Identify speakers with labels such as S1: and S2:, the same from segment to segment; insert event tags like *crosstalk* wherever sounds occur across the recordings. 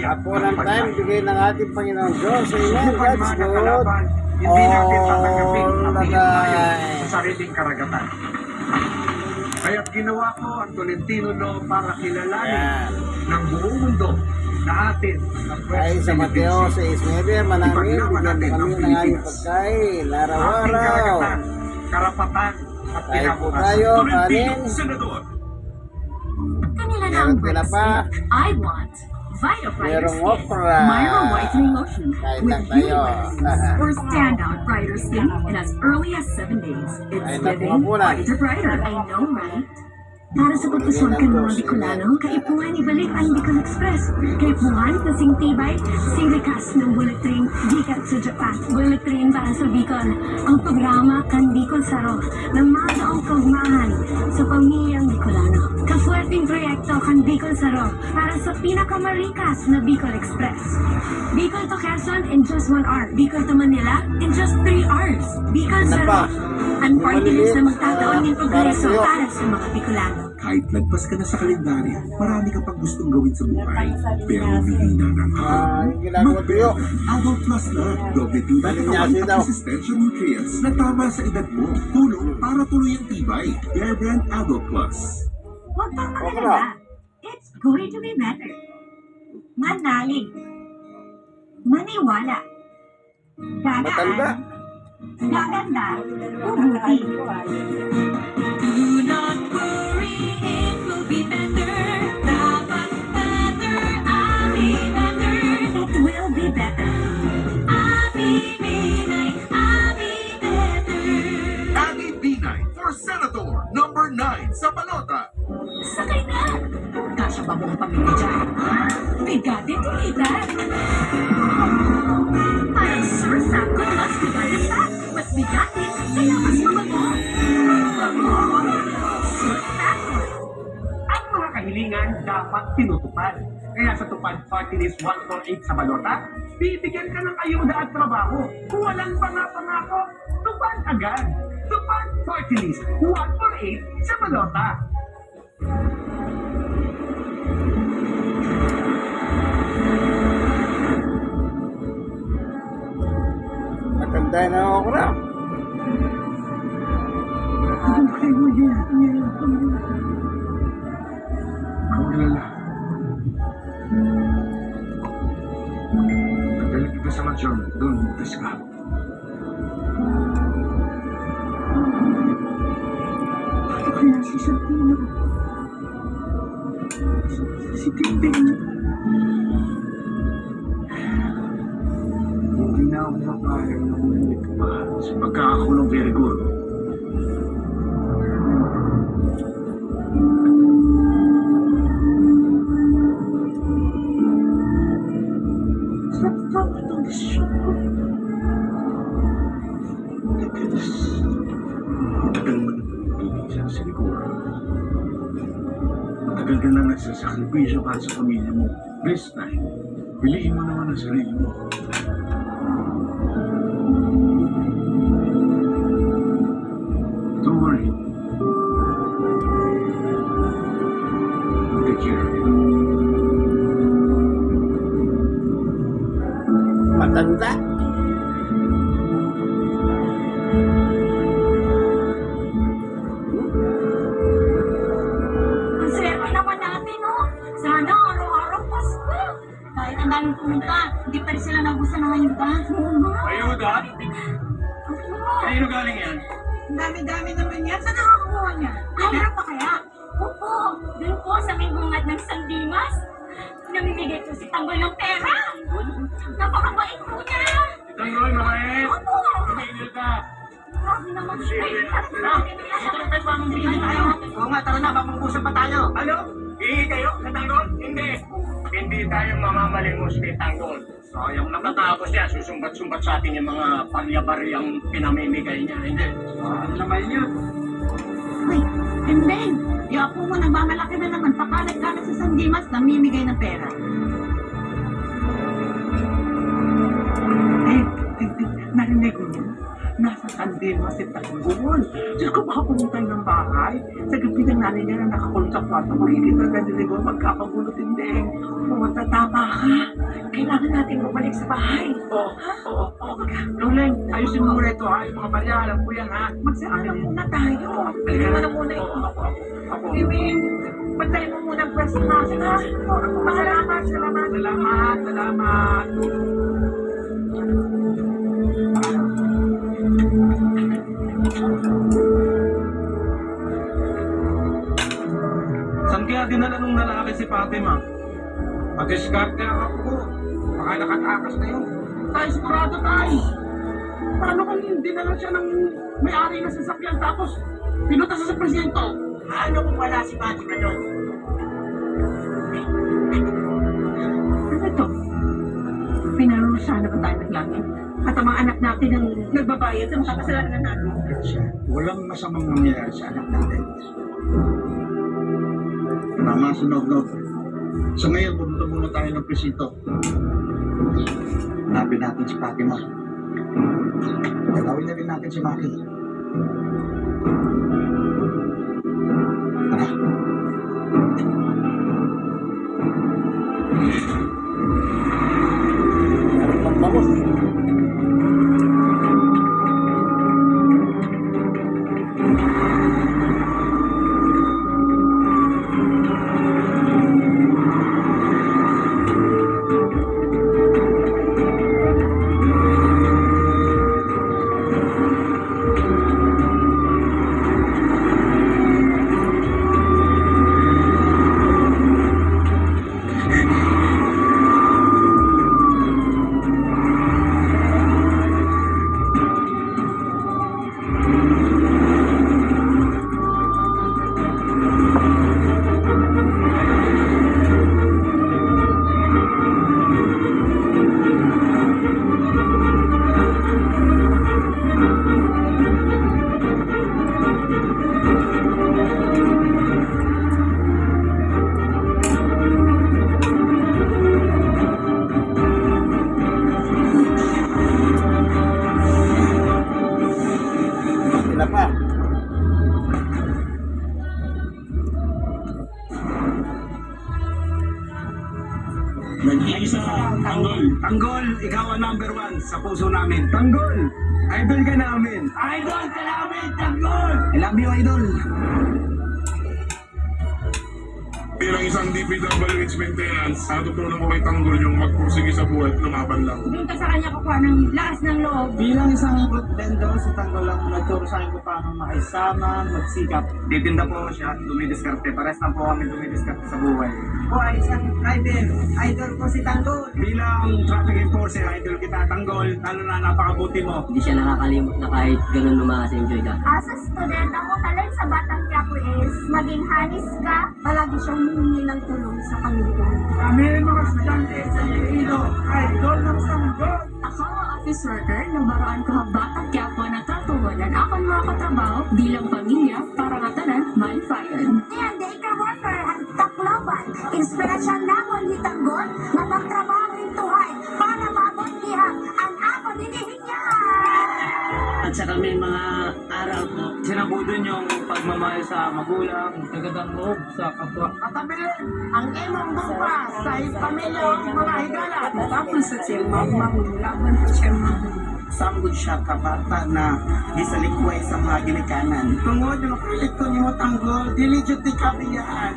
S1: Hapunan time, bigay ng ating Panginoon Diyos. Amen.
S2: Mga
S1: good.
S2: hindi natin tatanggapin ang tayo sa sariling karagatan. Kaya't ginawa ko ang Tolentino Law para kilalanin
S1: Ayan.
S2: ng buong mundo na atin ang
S1: Ay sa Mateo 6.9, manangin, bigyan kami ng aming pagkain, araw-araw.
S2: karapatan at
S1: Kahit po
S2: kinabukasan.
S1: tayo, kanin,
S3: Senador.
S4: Kanila milk I want.
S1: Merong okra.
S4: Myra Whitening Lotion. With
S1: tayo.
S4: Unilever. For standout brighter skin in as early as 7 days. It's living brighter brighter. I know, right? Para sa pagkasuot ka ng mga Bicolano, kaipuhan ibalik ang Bicol Express. Kaipuhan kasing tibay, silikas ng bullet train, gikat sa Japan. Bullet train para sa Bicol. Ang programa kan Bicol Saro ng mga kaugmahan sa pamilyang Bicolano. Kaswerteng proyekto kan Bicol Saro para sa pinakamarikas na Bicol Express. Bicol to Quezon in just 1 hour. Bicol to Manila in just 3 hours. Bicol Saro. Ang party list na magtataon ng progreso
S1: para
S4: sa mga Bicolano.
S3: Kahit lagpas ka na sa kalendaryo, marami ka pang gustong gawin sa buhay. Pero humihina ng
S1: Ah, ginagawa tuyo.
S3: Adult Plus na. Doble tibay katawan
S1: niya
S3: at resistensya nutrients na tama sa edad mo. Tulong para tuloy ang tibay. Bear Brand Adult Plus.
S4: Huwag kang magalala. It's going to be better. Manalig. Maniwala.
S1: Matanda.
S4: Gagaan. Gaganda. Pubuti. Mas bigatin! Mas bigatin, kaya mas
S2: kahilingan dapat tinutupad. Kaya sa Tupad Party List 148 sa Balota, bibigyan ka ng ayuda at trabaho. Kung walang pangako, tupad agad. Tupad Party List 148 sa Balota.
S1: Matanda na ang okra.
S2: Maulala. Mansyon. Doon, ka. Ano kaya si Santino? Si Tinting. Hindi na ako papayag na bumalik pa sa pagkakakulong kay Rigor. Matagal ka na nagsasakripisyo para sa pamilya mo. This time, piliin mo naman ang sarili mo. Kanino galing yan?
S4: Ang dami-dami naman yan. Saan nakakuha niya? Ay, meron pa kaya? Opo, doon po sa may bungad ng San Dimas. Namimigay po si Tanggol ng pera. Napakabait po niya.
S2: Tanggol, mabait.
S4: Opo.
S2: Tumigil ka.
S4: Grabe naman siya.
S2: Oo nga, tara na, mapag-usap pa tayo. Ano? Hihingi kayo sa Tanggol? Hindi. Hindi tayo mamamalimos kay Tanggol. Sayang nakatapos niya, susumbat-sumbat sa atin yung mga palyabari-ang pinamimigay niya. Hindi. Ano naman yun?
S4: Uy, and then, yung apo mo nagmamalaki na naman, pakalat-kalat sa San Dimas, namimigay ng pera.
S2: Eh, *laughs* narinig ko niya. Nasa kandil si Tanggol. Diyos ko baka pumunta ng bahay. Sa gabi ng nanay niya na nakakulong sa kwarto, makikita ka ni Rigor magkakagulo tinding. Pumunta tama ka.
S5: natin bumalik sa bahay.
S6: Oo, oo, oo. Luleng, ayusin mo muna ito ha. Yung mga barya, alam ko yan ha.
S5: Magsara na muna tayo. Hindi mo na muna ito.
S6: ako, ako, ako.
S5: Iwin, pantay mo muna ang pwesto natin ha. Salamat, salamat.
S6: Salamat, salamat.
S7: Saan kaya dinala nung lalaki si Fatima?
S6: Mag-discarte ako ko. Baka nakatakas na yun. Tay, sigurado tay. Paano kung hindi na lang siya ng may-ari ng sasakyan tapos pinuta sa presidente? Ano kung wala si Fatima doon?
S5: Ano ito? Pinarusa na ba tayo ng langit? At ang mga anak natin ang nagbabayad sa mga kasalanan natin.
S3: Walang masamang nangyayari sa anak natin. Tama, sunog-nog. So ngayon, pumunta muna tayo ng presinto. Hanapin natin si Fatima. Tatawin na rin natin si Maki.
S7: Tanggol. Ikaw ang number one sa puso namin. Tanggol, idol ka namin. Idol ka namin, Tanggol! I love you, idol.
S8: Bilang isang DPWH maintenance, natutunan ko kay Tanggol yung magpursige sa buhay at lumaban lang.
S5: Doon ka sa kanya kukuha ng lakas ng loob.
S2: Bilang isang vendor, si Tanggol lang nagturo sa akin kung paano makisama, magsikap.
S7: Titinda po siya, dumidiskarte. Pares na po kami dumidiskarte sa buhay.
S2: Ako ay isang driver, idol ko si Tanggol.
S7: Bilang traffic enforcer, idol kita, Tanggol. Lalo na napakabuti mo.
S9: Hindi siya nakakalimot na kahit ganun lumakas-enjoy ka.
S10: As a student, ang talent sa Batang Quiapo is maging hanis ka, palagi siyang humingi ng tulong sa kanila.
S2: Kami mga estudyante sa Iloilo, idol ng Tanggol.
S5: Ako ang office worker ng Baroan Kahabat at Quiapo na tatuwanan ako ang mga katrabaho bilang pamilya para nga tanan malifayan.
S10: Yan, day ka worker at Tacloban. Inspirasyon namon ni Tanggol na magtrabaho rin tuhay para mabot niya ang ako dinihinyahan.
S9: At saka may mga araw po,
S7: Sinabudon yung pagmamahal sa magulang, nagandang loob sa kapwa.
S2: Katabilin, ang imong bukas sa pamilya mga higala. Tapos sa siya mamangulaman sa siya
S11: Sambod siya kabata na gisalikway sa mga ginikanan.
S2: Tungod yung kalit ko niyo Tanggol, dili jud ti kabiyaan.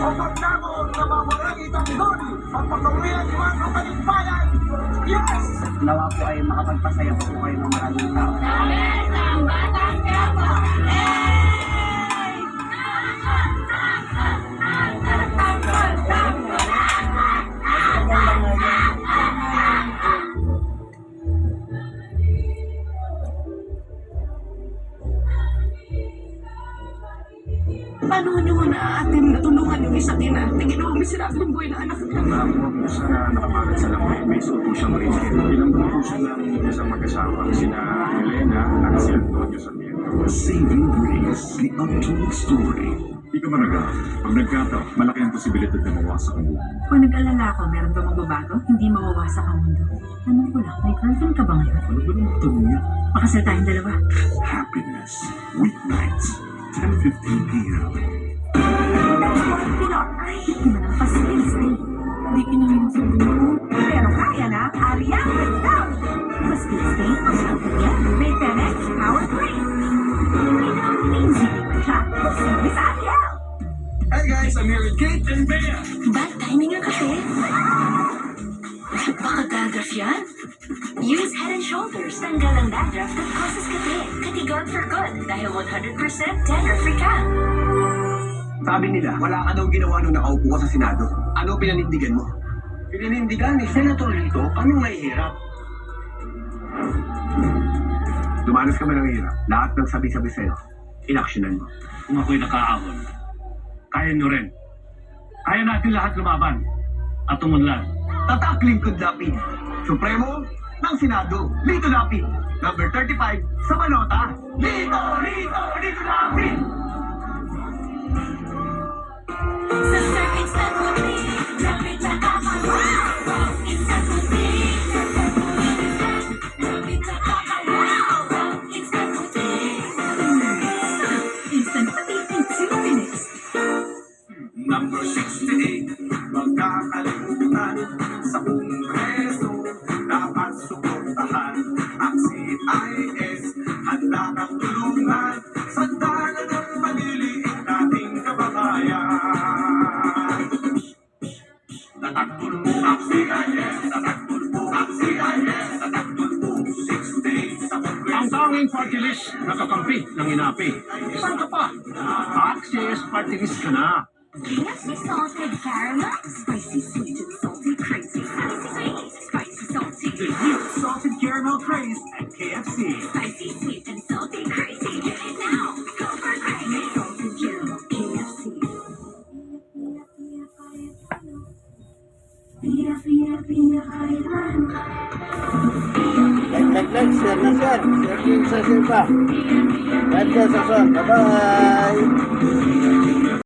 S2: O pagdamo na mamaragi Tanggol, pagpagawian niyo ang kapalipayan.
S11: Nawa po ay makapagpasaya po kayo ng maraming tao.
S5: Paano nyo
S8: Nakuha po sa nakamagat sa lamay, may suto siyang rin. Bilang po siya ng isang mag-asawa, sina Helena at si Antonio Sarmiento.
S3: Saving Grace, the untold story.
S8: Di ka managa. Pag nagkataon, malaki ang posibilidad na mawasak ang buhay.
S5: Kung nag-alala ako, meron ba magbabago? Hindi mawawasak ang mundo. Tanong ko lang, may girlfriend ka ba ngayon?
S3: Ano ba naman tanong niya?
S5: Pakasal tayong dalawa.
S3: Happiness. Weeknights, 10.15 p.m.
S5: That's what pero
S12: kaya na Ariang Down! Mas Spain ang siyang may
S13: Tenex
S12: 3. May down
S11: guys, I'm here with Kate and Bea.
S4: Bad timing ang kasi. Baka dadraf yan? Use Head and Shoulders. Tanggal ang dadraf that causes kate. Katigon for good dahil 100% dandruff-free ka.
S11: Sabi nila, wala ka daw ginawa nung nakaupo ka sa Senado. Ano pinanindigan mo? Pinanindigan ni Senator Lito, anong nahihirap? Dumanas ka ba ng hirap? Lahat ng sabi-sabi sa'yo, inaksyonan mo.
S2: Kung ako'y nakaahon, kaya nyo rin. Kaya natin lahat lumaban at tumunlad.
S11: Tatak Lingkod Lapid, Supremo ng Senado, Lito Lapid, number 35 sa Balota. Lito, Lito, Lito Lapid!
S4: Sa circuits na puti, lapit
S3: ng
S2: inapi. Saan ka pa? Access party list ka na.
S4: KFC salted caramel. Spicy, sweet, and salty, crazy. Spicy, sweet, spicy, salty.
S3: The new salted caramel craze at KFC.
S4: Spicy, sweet,
S1: pa. God bless us all. Bye-bye.